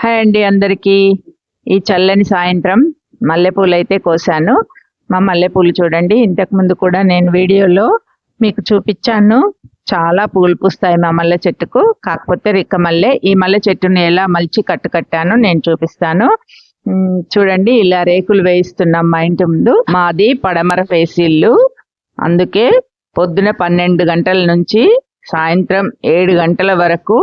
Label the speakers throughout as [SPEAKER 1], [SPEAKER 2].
[SPEAKER 1] Hi అండి అందరికీ. ఈ చల్లని సాయంత్రం మల్లెపూలు అయితే కోసాను. మా మల్లెపూలు చూడండి ఇంతకు ముందు కూడా నేను వీడియోలో మీకు చూపించాను. చాలా పూలు పూస్తాయి మా మల్లె చెట్టుకు. కాకపోతే రిక్క మల్లె ఈ మల్లె చెట్టుని ఎలా మలిచి కట్టు కట్టాను నేను చూపిస్తాను. చూడండి ఇలా రేకులు వేయిస్తున్నాం మా ఇంటి ముందు. మాది పడమర ఫేస్ ఇల్లు. అందుకే పొద్దున పన్నెండు గంటల నుంచి సాయంత్రం ఏడు గంటల వరకు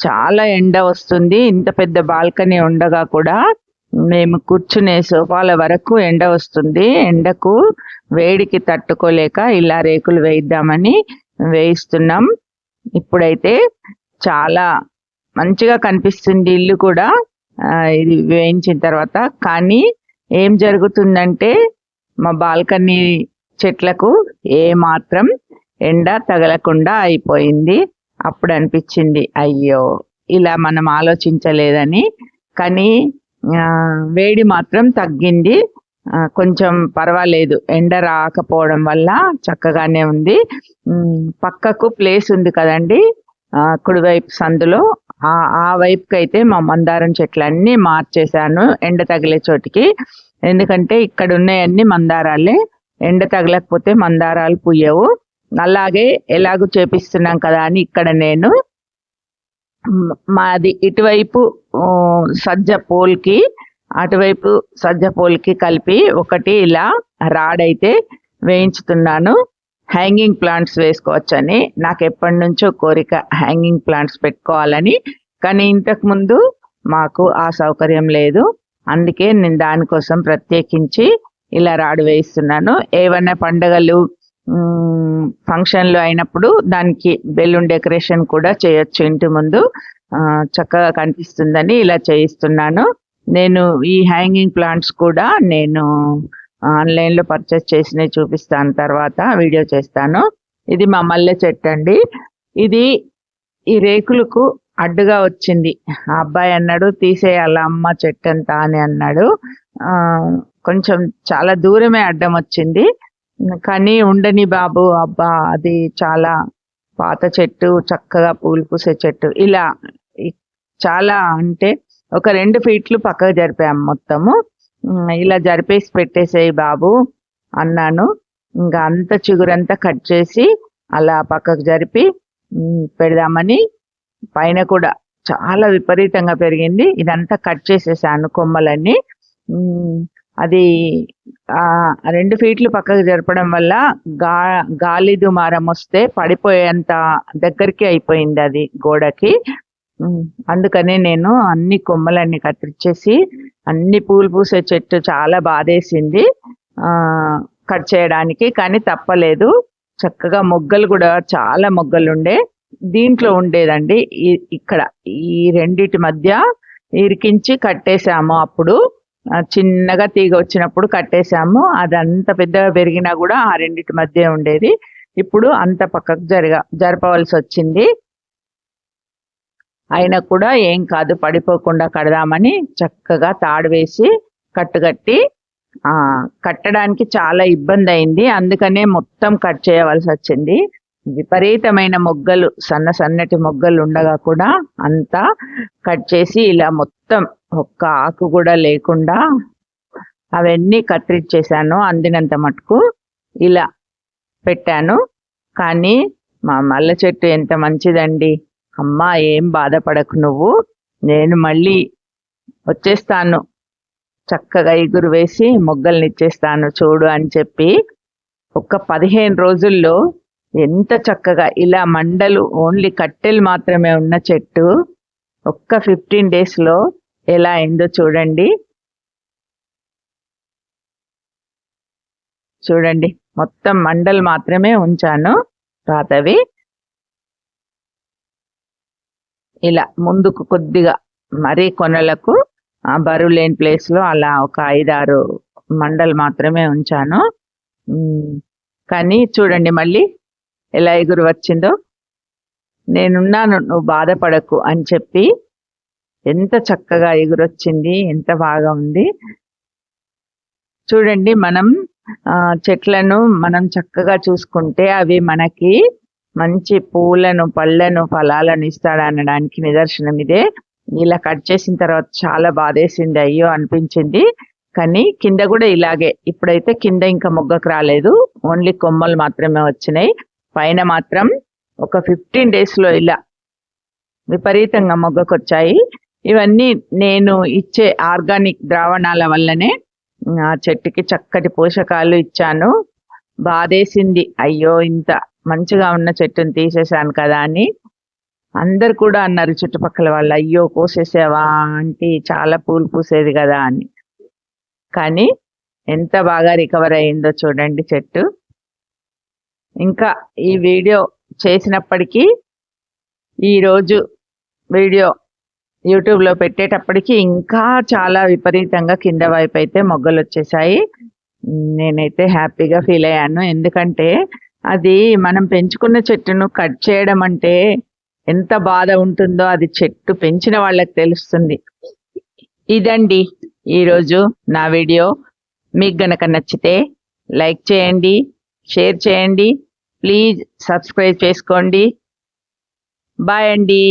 [SPEAKER 1] చాలా ఎండ వస్తుంది. ఇంత పెద్ద బాల్కనీ ఉండగా కూడా మేము కూర్చునే సోఫాల వరకు ఎండ వస్తుంది. ఎండకు వేడికి తట్టుకోలేక ఇలా రేకులు వేయిద్దామని వేయిస్తున్నాం. ఇప్పుడైతే చాలా మంచిగా కనిపిస్తుంది ఇల్లు కూడా. ఇది వేయించిన తర్వాత. కానీ ఏం జరుగుతుందంటే మా బాల్కనీ చెట్లకు ఏ మాత్రం ఎండ తగలకుండా అయిపోయింది. అప్పుడు అనిపించింది అయ్యో ఇలా మనం ఆలోచించలేదని. కానీ వేడి మాత్రం తగ్గింది. కొంచెం పర్వాలేదు. ఎండ రాకపోవడం వల్ల చక్కగానే ఉంది. పక్కకు ప్లేస్ ఉంది కదండి కుడివైపు సందులో. ఆ ఆ వైపుకి అయితే మా మందారం చెట్లన్నీ మార్చేశాను ఎండ తగిలే చోటికి. ఎందుకంటే ఇక్కడ ఉన్నాయన్నీ మందారాలే. ఎండ తగలకపోతే మందారాలు పుయ్యవు. అలాగే ఎలాగూ చేపిస్తున్నాం కదా అని ఇక్కడ నేను మాది ఇటువైపు సజ్జ పోల్కి అటువైపు సజ్జ పోల్కి కలిపి ఒకటి ఇలా రాడైతే వేయించుతున్నాను. Hanging plants వేసుకోవచ్చని. నాకు ఎప్పటి నుంచో కోరిక హ్యాంగింగ్ ప్లాంట్స్ పెట్టుకోవాలని. కానీ ఇంతకుముందు మాకు ఆ సౌకర్యం లేదు. అందుకే నేను దానికోసం ప్రత్యేకించి ఇలా రాడు వేయిస్తున్నాను. ఏవైనా పండగలు ఫంక్షన్లు అయినప్పుడు దానికి బెలూన్ డెకరేషన్ కూడా చేయొచ్చు ఇంటి ముందు. చక్కగా కనిపిస్తుందని ఇలా చేయిస్తున్నాను. నేను ఈ హ్యాంగింగ్ ప్లాంట్స్ కూడా నేను ఆన్లైన్లో పర్చేస్ చేసినవి చూపిస్తాను తర్వాత వీడియో చేస్తాను. ఇది మా మల్లె చెట్టు అండి. ఇది ఈ రేకులకు అడ్డుగా వచ్చింది. ఆ అబ్బాయి అన్నాడు తీసేయాల అమ్మ చెట్టు అంతా అని అన్నాడు. కొంచెం చాలా దూరమే అడ్డం వచ్చింది. కానీ ఉండని బాబు అబ్బా అది చాలా పాత చెట్టు చక్కగా పూలు పూసే చెట్టు. ఇలా చాలా అంటే ఒక రెండు ఫీట్లు పక్కకు జరిపాము మొత్తము. ఇలా జరిపేసి పెట్టేసేయి బాబు అన్నాను. ఇంకా అంత చిగురంతా కట్ చేసి అలా పక్కకు జరిపి పెడదామని పైన కూడా చాలా విపరీతంగా పెరిగింది. ఇదంతా కట్ చేసేసాను కొమ్మలన్నీ. అది రెండు ఫీట్లు పక్కకు జరపడం వల్ల గా గాలి దుమారం వస్తే పడిపోయేంత దగ్గరికి అయిపోయింది అది గోడకి. అందుకనే నేను అన్ని కొమ్మలన్నీ కత్తిరించేసి అన్ని పూలు పూసే చెట్టు చాలా బాధేసింది. కట్ చేయడానికి కానీ తప్పలేదు. చక్కగా మొగ్గలు కూడా చాలా మొగ్గలు ఉండే దీంట్లో ఉండేదండి ఇక్కడ ఈ రెండిటి మధ్య ఇరికించి కట్టేశాము అప్పుడు. చిన్నగా తీగ వచ్చినప్పుడు కట్టేశాము. అది అంత పెద్దగా పెరిగినా కూడా ఆ రెండింటి మధ్య ఉండేది. ఇప్పుడు అంత పక్కకు జరగ జరపవలసి వచ్చింది. అయినా కూడా ఏం కాదు పడిపోకుండా కడదామని చక్కగా తాడు వేసి కట్టుకట్టి కట్టడానికి చాలా ఇబ్బంది అయింది. అందుకనే మొత్తం కట్ చేయవలసి వచ్చింది. విపరీతమైన మొగ్గలు సన్న సన్నటి మొగ్గలు ఉండగా కూడా అంతా కట్ చేసి ఇలా మొత్తం ఒక్క ఆకు కూడా లేకుండా అవన్నీ కత్తిరించేశాను అందినంత మటుకు ఇలా పెట్టాను. కానీ మా మల్ల చెట్టు ఎంత మంచిదండి. అమ్మా ఏం బాధపడకు నువ్వు. నేను మళ్ళీ వచ్చేస్తాను. చక్కగా ఎగురు వేసి మొగ్గల్ని ఇచ్చేస్తాను చూడు అని చెప్పి ఒక పదిహేను రోజుల్లో ఎంత చక్కగా ఇలా మండలు ఓన్లీ కట్టెలు మాత్రమే ఉన్న చెట్టు ఒక్క ఫిఫ్టీన్ డేస్లో ఎలా అయిందో చూడండి. చూడండి మొత్తం మండలు మాత్రమే ఉంచాను పాతవి ఇలా ముందుకు కొద్దిగా మరీ కొనలకు ఆ బరువు లేని ప్లేస్లో అలా ఒక ఐదారు మండలు మాత్రమే ఉంచాను. కానీ చూడండి మళ్ళీ ఎలా ఎగురు వచ్చిందో? నేనున్నాను నువ్వు బాధపడకు అని చెప్పి ఎంత చక్కగా ఎగురొచ్చింది ఎంత బాగా ఉంది. చూడండి మనం ఆ, చెట్లను మనం చక్కగా చూసుకుంటే అవి మనకి మంచి పూలను పళ్ళను ఫలాలను ఇస్తాడనడానికి నిదర్శనం ఇదే. ఇలా కట్ చేసిన తర్వాత చాలా బాధేసింది అయ్యో అనిపించింది. కానీ కింద కూడా ఇలాగే. ఇప్పుడైతే కింద ఇంకా మొగ్గకు రాలేదు. ఓన్లీ కొమ్మలు మాత్రమే వచ్చినాయి. పైన మాత్రం ఒక ఫిఫ్టీన్ డేస్లో ఇలా విపరీతంగా మొగ్గకొచ్చాయి. ఇవన్నీ నేను ఇచ్చే ఆర్గానిక్ ద్రావణాల వల్లనే ఆ చెట్టుకి చక్కటి పోషకాలు ఇచ్చాను. బాధేసింది. అయ్యో ఇంత మంచిగా ఉన్న చెట్టుని తీసేశాను కదా అని. అందరు కూడా అన్నారు చుట్టుపక్కల వాళ్ళు అయ్యో కోసేసావా ఆంటీ చాలా పూలు పూసేది కదా అని. కానీ ఎంత బాగా రికవర్ అయిందో చూడండి చెట్టు. ఇంకా ఈ వీడియో చేసినప్పటికీ ఈరోజు వీడియో యూట్యూబ్లో పెట్టేటప్పటికి ఇంకా చాలా విపరీతంగా కింద వైపు అయితే మొగ్గలు వచ్చేసాయి. నేనైతే హ్యాపీగా ఫీల్ అయ్యాను. ఎందుకంటే అది మనం పెంచుకున్న చెట్టును కట్ చేయడం అంటే ఎంత బాధ ఉంటుందో అది చెట్టు పెంచిన వాళ్ళకి తెలుస్తుంది. ఇదండి ఈరోజు నా వీడియో. మీకు గనక నచ్చితే లైక్ చేయండి. షేర్ చేయండి. ప్లీజ్ సబ్స్క్రైబ్ చేసుకోండి. బాయ్ అండి.